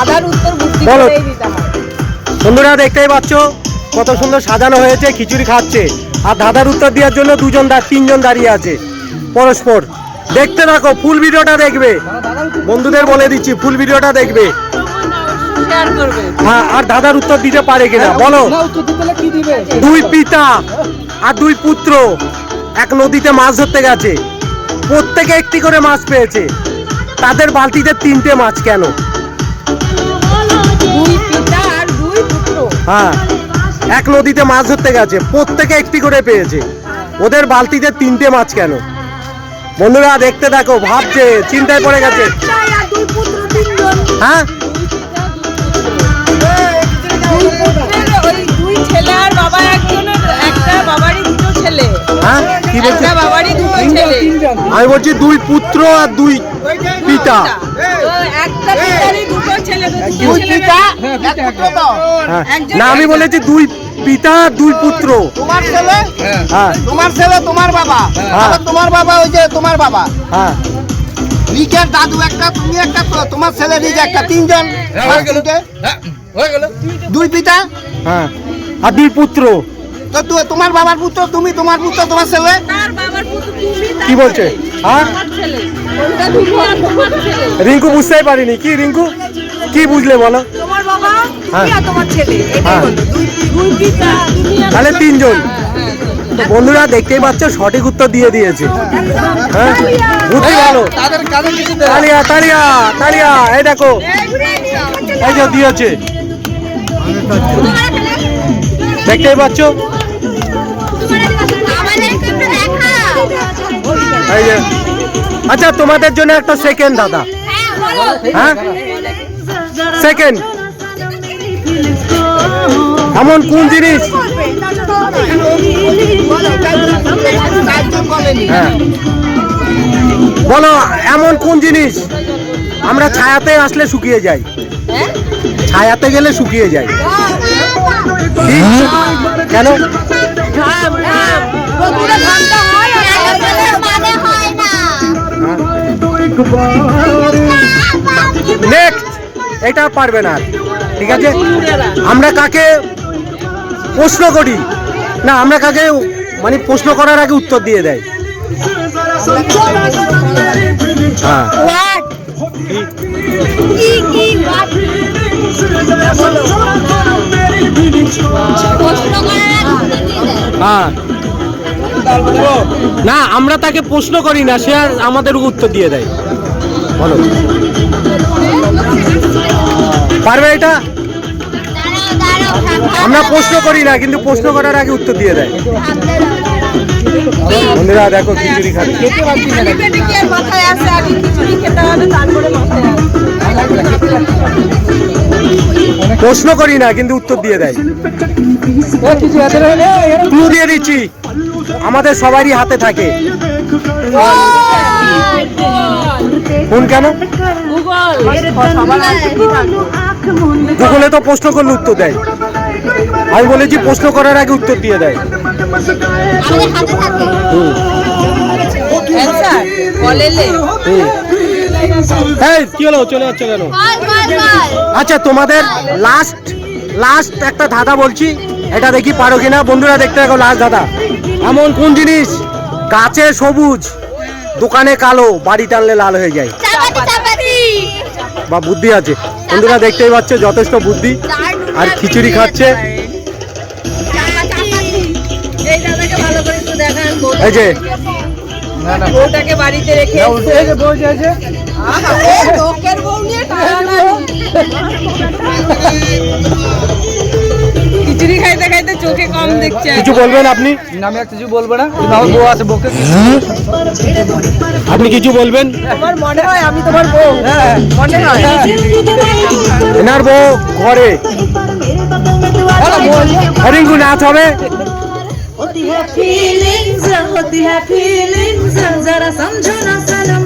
আদার উত্তর বুদ্ধি বলো। করেই দিতে হয়। বন্ধুরা দেখতেই পাচ্ছ কত সুন্দর সাজানো হয়েছে খিচুড়ি খাচ্ছে। আর দাদার উত্তর দেওয়ার জন্য দুজন দা তিনজন দাঁড়িয়ে আছে পরস্পর। দেখতে থাকো ফুল ভিডিওটা দেখবে। বন্ধুদের বলে দিচ্ছি ফুল ভিডিওটা দেখবে। শেয়ার করবে। হ্যাঁ আর দাদার উত্তর দিতে পারে কিনা? বলো। দুই পিতা আর দুই পুত্র এক নদীতে মাছ ধরতে গেছে। প্রত্যেকে একটি করে মাছ পেয়েছে। তাদের বালতিতে তিনটে মাছ কেন? দুই পিতা আর দুই পুত্র হ্যাঁ এক নদীতে মাছ ধরতে গেছে প্রত্যেকে একটি করে পেয়েছে। ওদের বালতিতে তিনটে মাছ কেন? বন্ধুরা দেখতে দেখো ভাবছে চিন্তায় পড়ে গেছে। হ্যাঁ? হ্যাঁ? আমি বলছি দুই পুত্র আর দুই পিতা। না আমি বলেছি দুই পিতা আর দুই পুত্র। তোমার ছেলে? হ্যাঁ। তোমার ছেলে তোমার বাবা? তোমার বাবা ওই যে তোমার বাবা? হ্যাঁ। রিকের দাদু একটা তুমি একটা তোমার ছেলে রিকে একটা তিনজন। দুই পিতা? হ্যাঁ। আর দুই পুত্র। তো তোমার বাবার পুত্র তুমি তোমার পুত্র তোমার ছেলে? তার বাবার পুত্র তুমি তার কি বলছে? হ্যাঁ তোমার ছেলে ওইটা তুমি আর তোমার ছেলে রিঙ্কু বুঝতেই পারিনি। কি রিঙ্কু? কি বুঝলে বলো? তোমার বাবা হ্যাঁ। তোমার ছেলে? এটাই হ্যাঁ। তাহলে তিনজন। তো বন্ধুরা দেখতেই পাচ্ছ সঠিক উত্তর দিয়ে দিয়েছে। হ্যাঁ? বুদ্ধি ভালো। কিছু তালিয়া তালিয়া তালিয়া এই দেখো। এই যে দিয়েছে। দেখতেই পাচ্ছ? এই যে আচ্ছা তোমাদের জন্য একটা সেকেন্ড দাদা। হ্যাঁ? সেকেন্ড এমন কোন জিনিস? হ্যাঁ। বলো এমন কোন জিনিস? আমরা ছায়াতে আসলে শুকিয়ে যাই। ছায়াতে গেলে শুকিয়ে যাই। কেন? নেক্সট এটা পারবে না। ঠিক আছে? আমরা কাকে প্রশ্ন করি? না আমরা কাকে মানে প্রশ্ন করার আগে উত্তর দিয়ে দেয়। হ্যাঁ। হ্যাঁ। না আমরা তাকে প্রশ্ন করি না সে আর আমাদের উত্তর দিয়ে দেয়। বলো। পারবে এটা? আমরা প্রশ্ন করি না কিন্তু প্রশ্ন করার আগে উত্তর দিয়ে দেয়। বন্ধুরা দেখো খিচুড়ি আসে প্রশ্ন করি না কিন্তু উত্তর দিয়ে দেয়। দিয়ে দিচ্ছি। আমাদের সবারই হাতে থাকে। কোন কেন? গুগল তো প্রশ্ন করলে উত্তর দেয়। আমি বলেছি প্রশ্ন করার আগে উত্তর দিয়ে দেয়। এই কি হলো? চলে যাচ্ছে কেন? আচ্ছা তোমাদের লাস্ট লাস্ট একটা ধাঁধা বলছি। এটা দেখি পারো কিনা? বন্ধুরা দেখতে থাকো লাস্ট ধাঁধা এমন কোন জিনিস? গাছে সবুজ দোকানে কালো বাড়ি টানলে লাল হয়ে যায়। বা বুদ্ধি আছে। বন্ধুরা দেখতেই পাচ্ছ যথেষ্ট বুদ্ধি। আর খিচুড়ি খাচ্ছে। এই দাদাকে ভালো করে একটু দেখান এই যে বউটাকে বাড়িতে রেখে কিছু বলবেন আপনি না আমি আর কিছু বলবো না তুমি আমার বউ আছে বউকে আপনি কিছু বলবেন তোমার মনে হয় আমি তোমার বউ মনে হয় এনার বউ ঘরে রিঙ্কু নাচ হবে होती है फीलिंग्स होती है फीलिंग्स जरा समझो ना सनम